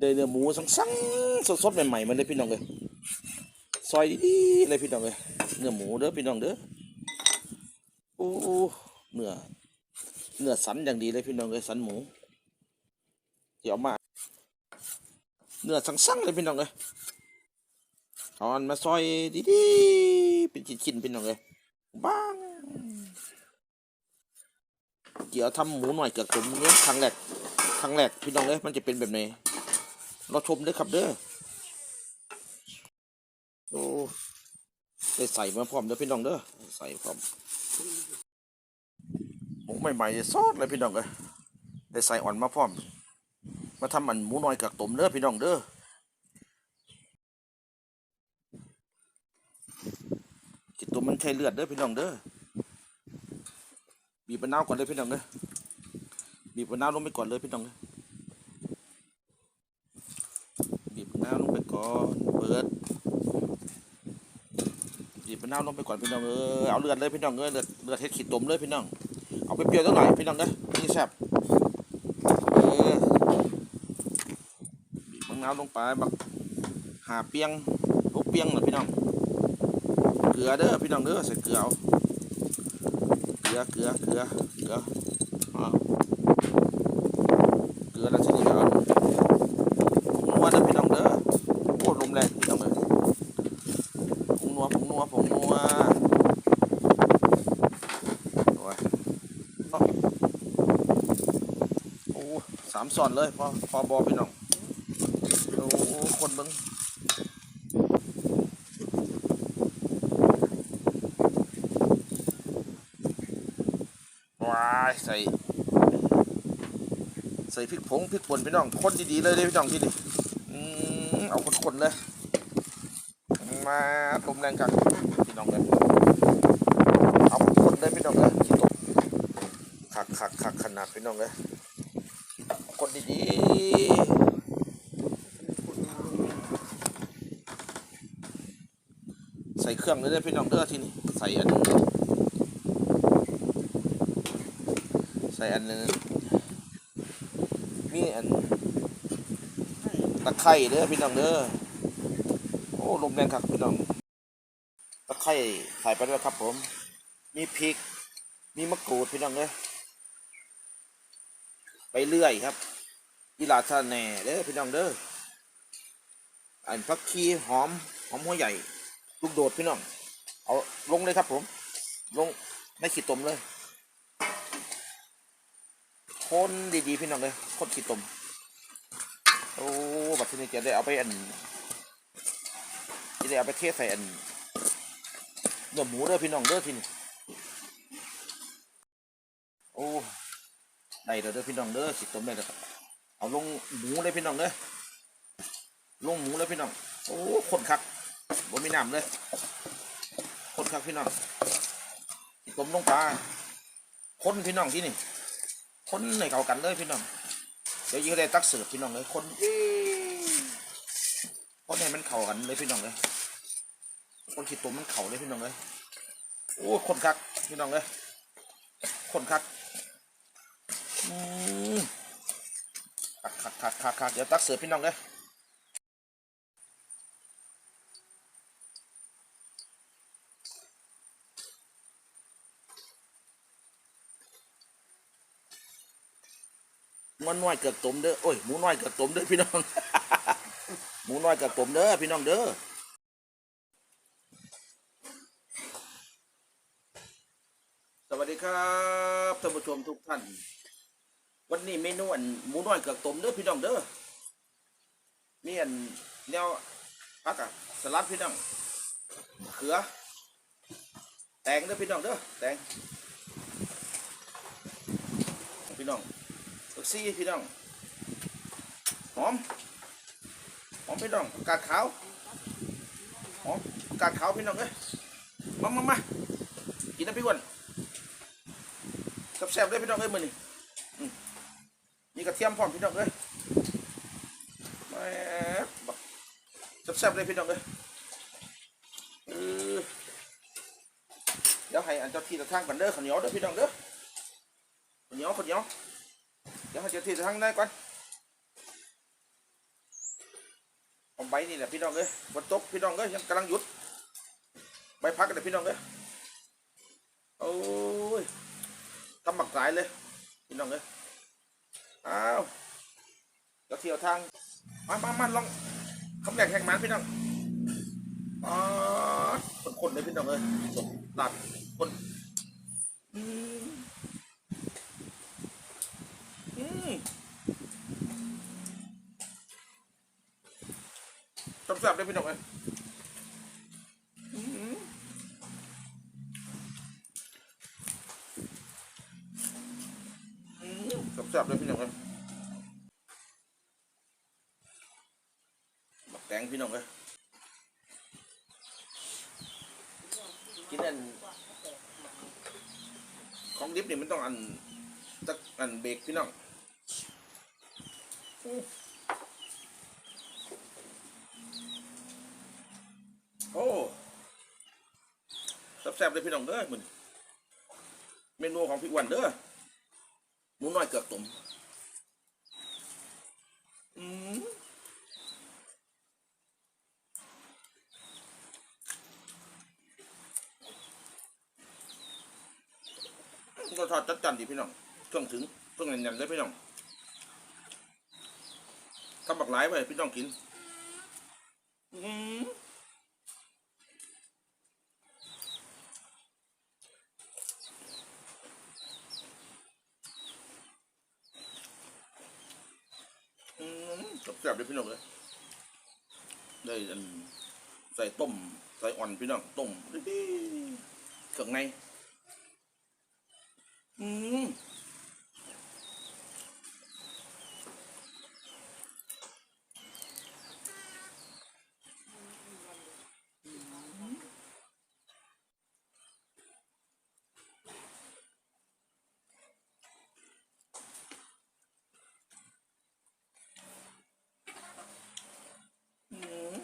ได้เนื้อหมูสังสังๆสดๆใหม่ๆมันเลยพี่น้องเลยซอยดีๆเลยพี่น้องเลยเนื้อหมูเด้อพี่น้องเด้อโอ้เนื้อเนื้อสันอย่างดีเลยพี่น้องเลยสันหมูเดี๋ยวมาเนื้อสังๆเลยพี่น้องเลยเอาอันมาซอยดีๆเป็นชิ้นๆพี่น้องเลยบ้างเดี๋ยวทำหมูหน่อยเกือบผมเนี้ยครั้งแรกครั้งแรกพี่น้องเลยมันจะเป็นแบบไหน เราชมเด้อครับเด้อโอ้ได้ใส่มาพร้อมเด้อพี่น้องเด้อใส่พร้อมหมูใหม่ๆซอสเลยพี่น้องเลยได้ใส่อ่อนมาพร้อม มาทำมันหมูน้อยกับต้มเด้อพี่น้องเด้อกินตัวมันใช้เลือดเด้อพี่น้องเด้อบีบมะนาวก่อนเลยพี่น้องเด้อบีบมะนาวลงไปก่อนเลยพี่น้องเด้อบีบมะนาวลงไป ก่อนเปิดบีบมะนาวลงไปก่อนพี่น้องเออเอาเลือดเลยพี่น้องเออเลือดเลือดเฮ็ดขีดตมเลยพี่น้องเอาไปเปรี้ยวสักหน่อยพี่น้องเด้อนี่แซ่บเออบีบมะนาวลงไปบักหาเปียงลูกเปียงน่ะพี่น้องเกลือเด้อพี่น้องเด้อใส่เกลือเอาเกลือเกลือเกลือเกลือเกลือแล้วทีนี้เอาผงนัวเด้อพี่น้องเด้อโอ้ลมแรงพี่น้องเด้อผงนัวผงนัวผงนัวโอ้ยเนาะโอ้สามส่อนเลยพอพอบอพี่น้องโอ้คนเบิ้งว้ายใส่ใส่พริกผงพริกป่นพี่น้องคนดีๆเลยเลยพี่น้องที่นี่เอาคนๆเลย มาลมแรงกันพี่น้องเลยเอาคนๆเลยพี่น้องเลยตกขักขักขักขนาดพี่น้องเลย คนดีๆ ใส่เครื่องเลยเด้พี่น้องเด้อทีนี้ใส่อันนึงใส่อันนึงมีอันตะไคร้เด้อพี่น้องเด้อโอ้ลมแรงครับพี่น้องตะไคร้ใส่ไปด้วยครับผม มีพริก มีมะกรูดพี่น้องเด้อไปเรื่อยครับ ยีราชาแหน่เด้อพี่น้องเด้ออันพักชีหอมหอมหัวใหญ่ ลูกโดดพี่น้อง เอาลงเลยครับผม ลงไม่ขีดตมเลยคนดีๆพี่น้องเลยคนขีดตมโอ้บัดทีนี้จะได้เอาไปอันจะได้เอาไปเทใส่อันเนื้อหมูเด้อพี่น้องเด้อทีนี้โอ้ได้เด้อเด้อพี่น้องเด้อขีดตมได้แล้วครับ เอาลงหมูเลยพี่น้องเด้อลงหมูเลยพี่น้อง โอ้คนคักบ่มีน้ำเลยคนครับพี่น้องต้มลงปลาคนพี่น้องที่นี่ คนในเขากันเลยพี่น้อง เดี๋ยวยิ่งได้ตักเสิร์ฟพี่น้องเลย คนเอ๊ะคนให้มันเข่ากันเลยพี่น้องเลย คนขีดตัวมันเข่าเลยพี่น้องเลย โอ้คนคักพี่น้องเลย คนคัก อืม คักคักคักคักคักเดี๋ยวตักเสิร์ฟพี่น้องเลยหมูน้อยเกือบต้มเด้อโอ้ยหมูน้อยเกือบต้มเด้อพี่น้องหมูน้อยเกือบต้มเด้อพี่น้องเด้อสวัสดีครับท่านผู้ชมทุกท่าน วันนี้เมนูอันหมูน้อยเกือบต้มเด้อพี่น้องเด้อมีอันแนวผักอะสลัดพี่น้องเขือ แตงเด้อพี่น้องเด้อแตงพี่น้องผักซี่พี่น้องหอมหอมพี่น้องผักาดขาวหอมผักาดขาวพี่น้องเอ้ยมามามากินนะพี่วันแซ่บๆเลยพี่น้องเอ้ยมือนี่ มีกระเทียมพร้อมพี่น้องเอ้ยแหม่บักแซ่บๆเลยพี่น้องเอ้ยเออเดี๋ยวให้อันเจ้าที่เจ้าทางกันเด้อข้าวเหนียวเด้อพี่น้องเด้อข้าวเหนียวข้าวเหนียวเดี๋ยวเขาจะทีทางได้ก่อนเอาใบนี่แหละพี่น้องเอ้ยบนตกพี่น้องเอ้ยยังกำลังหยุดใบพักกันเลยพี่น้องเอ้ยโอ้ยทำหมักสายเลยพี่น้องเอ้ย อ้าวจะเที่ยวทางมามามาลองคำแรกแข่งมันพี่น้องอ๋อคนคนๆเลยพี่น้องเอ้ยสมหลัดคนอืมอืมแซ่บๆเลยพี่น้องเอ้ย ซ่บๆเลยพี่น้องเอ้ยบักแตงพี่น้องเอ้ยกินอันของดิบนี่มันต้องอันตักอันเบรกพี่น้องโอ้แซ่บๆเลยพี่น้องเด้อมึงเมนูของพี่อ้วันเด้อ มูน้อยเกือบตุ่มอืมก็ทอดจัดจันดีพี่น้องเครื่องถึงเครื่องแน่นๆเลยพี่น้องทำบักหลายไปพี่น้องกิน อืม อืม แซ่บๆเลยพี่น้องเลยได้อันใส่ต้ม ใส่อ่อนพี่น้องต้มดีๆเครื่องในอืมอืม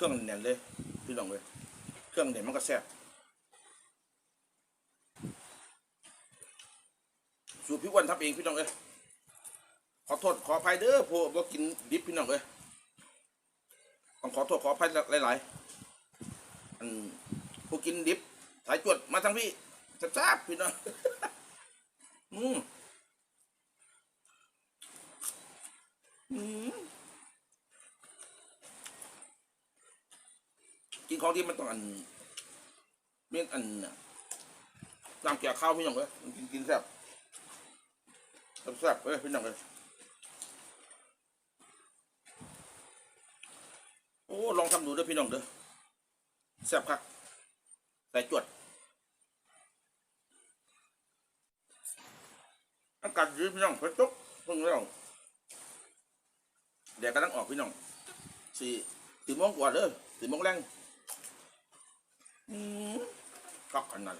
เครื่องแน่นเลย พี่น้องเลยเครื่องแน่นมันก็แซ่บสูตรพี่วันทำเองพี่น้องเลยขอโทษขออภัยเด้อพวกบ่กินดิบพี่น้องเลยต้องขอโทษขออภัยหลายๆอันผู้กินดิบสายจวดมาทางพี่แซ่บๆพี่น้องอืมอืม กินของที่มันต้องอันเมี่ยงอันน่ะตามเกี่ยวข้าวพี่น้องเลยมันกินกินแซ่บแซ่บเอ้ยพี่น้องเลยโอ้ลองทำดูเด้อพี่น้องเด้อแซ่บครับใส่จวดอากาศดีพี่น้องฝนตกเพิ่งแล้วแดดกำลังออกพี่น้องสี่สี่โมงกว่าเด้อสี่โมงแรง ก็ขนาด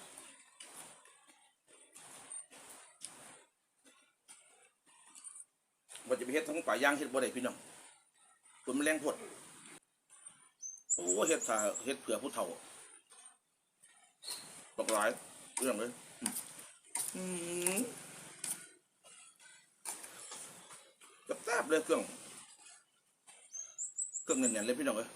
ว่าจะไปเฮ็ดทั้งป่าย่างเฮ็ดบ่ได้พี่น้องฝนมันแรงพดโอ้เฮ็ดถ้าเฮ็ดเผื่อผู้เฒ่าบักหลายเรื่องเลยแซ่บเลยเครื่อง เครื่องเงินียนเลยพี่น้องเอ้ย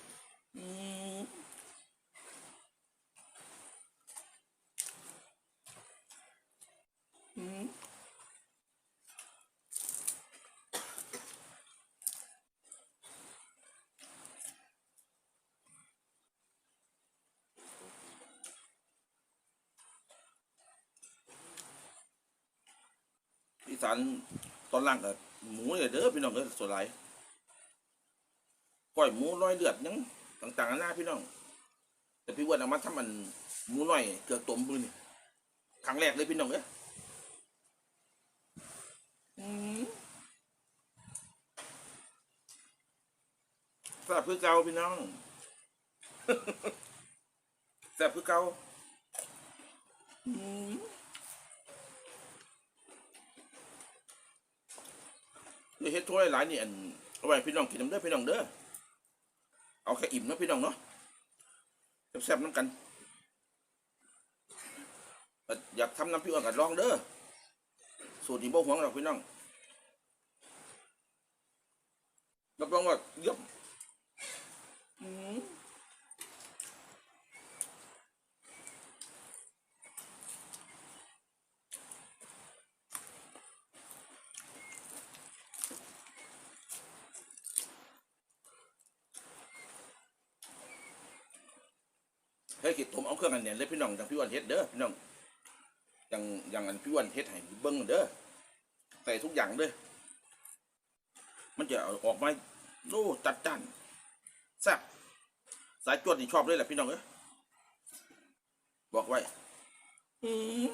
สานตอนล่างกับหมูเนี่ยเด้อพี่น้องเด้อส่วนหลก้อยหมูร้อยเลือดยังต่างๆนานาพี่น้อง แต่พี่วันเอามาทำมันหมูน้อยเกือบตมมือนี่ครั้งแรกเลยพี่น้องเด้อแซ่บคือเก่าพี่น้องแซ่บคือเก่าอืม เฮ็ดถ้วยหลายนี่อันเอาไว้พี่น้องกินน้ำเด้อพี่น้องเด้อเอาแค่อิ่มเนาะพี่น้องเนาะแซ่บๆน้ำกันอยากทำน้ำพริกอ่อนกัลองเด้อสูตรนี้บ่หวงหรอกพี่น้องรับรองว่าเยี่ยม ฮ้ยกิดผมเอาเครื่องอันเนี่ยเลยพี่น้องอย่างพี่วันเฮ็ดเด้อพี่น้องอย่างอย่างอันพี่วันเฮ็ดให้เบิ้งเด้อใส่ทุกอย่างเด้อมันจะออกมาโอ้จัดจ้านแซ่บสายจวดที่ชอบเลยแหละพี่น้องเอ้บอกไว้อืม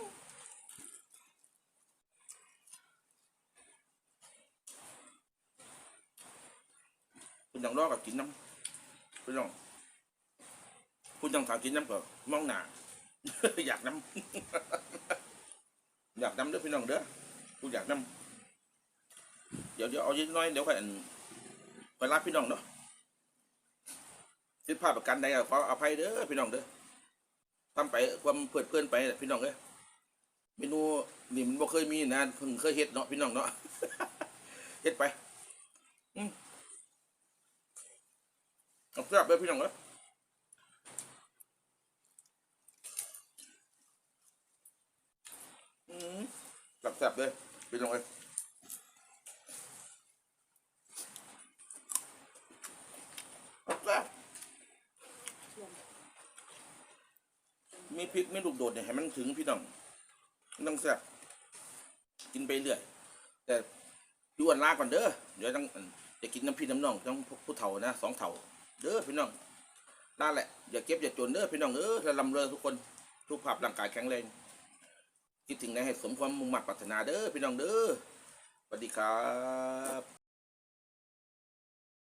คุณยังรอกับกินน้ำพี่น้อง คุณยังถามกินน้ำก็มองหนาอยากน้ำอยากน้ำเด้อพี่น้องเด้อกูอยากน้ำเดี๋ยวเดี๋ยวเอาเยอะน้อยเดี๋ยวค่อยไปรับพี่น้องเนาะสิภาพประกันใดก็ขออภัยเด้อพี่น้องเด้อทำไปความเพื่อนเพื่อนไปพี่น้องเอ้ยเมนูนี่มันบ่เคยมีนะเพิ่งเคยเฮ็ดเนาะพี่น้องเนาะเฮ็ดไปอืมเอาแซ่บเลยพี่น้องเอ้ยอืมแซ่ บเลยพี่น้องเอ้ยแซ่บมีพริกไม่ลูกโดดเนี่ยให้มันถึงพี่น้องต้องแซ่บกินไปเรื่อย แต่ด่วนลาก่อนเด้อเดี๋ยวต้องจะกินน้ำพี่น้ำน้องต้องผู้เฒ่านะสองเฒ่า เด้อพี่น้องนั่นแหละอย่าเก็บอย่าจนเด้อพี่น้องเออถ้าลำเรือทุกคนทุกภาพร่างกายแข็งแรง คิดถึงในให้สมความมุ่งมั่นปรารถนาเด้อพี่น้องเด้อสวัสดีครับ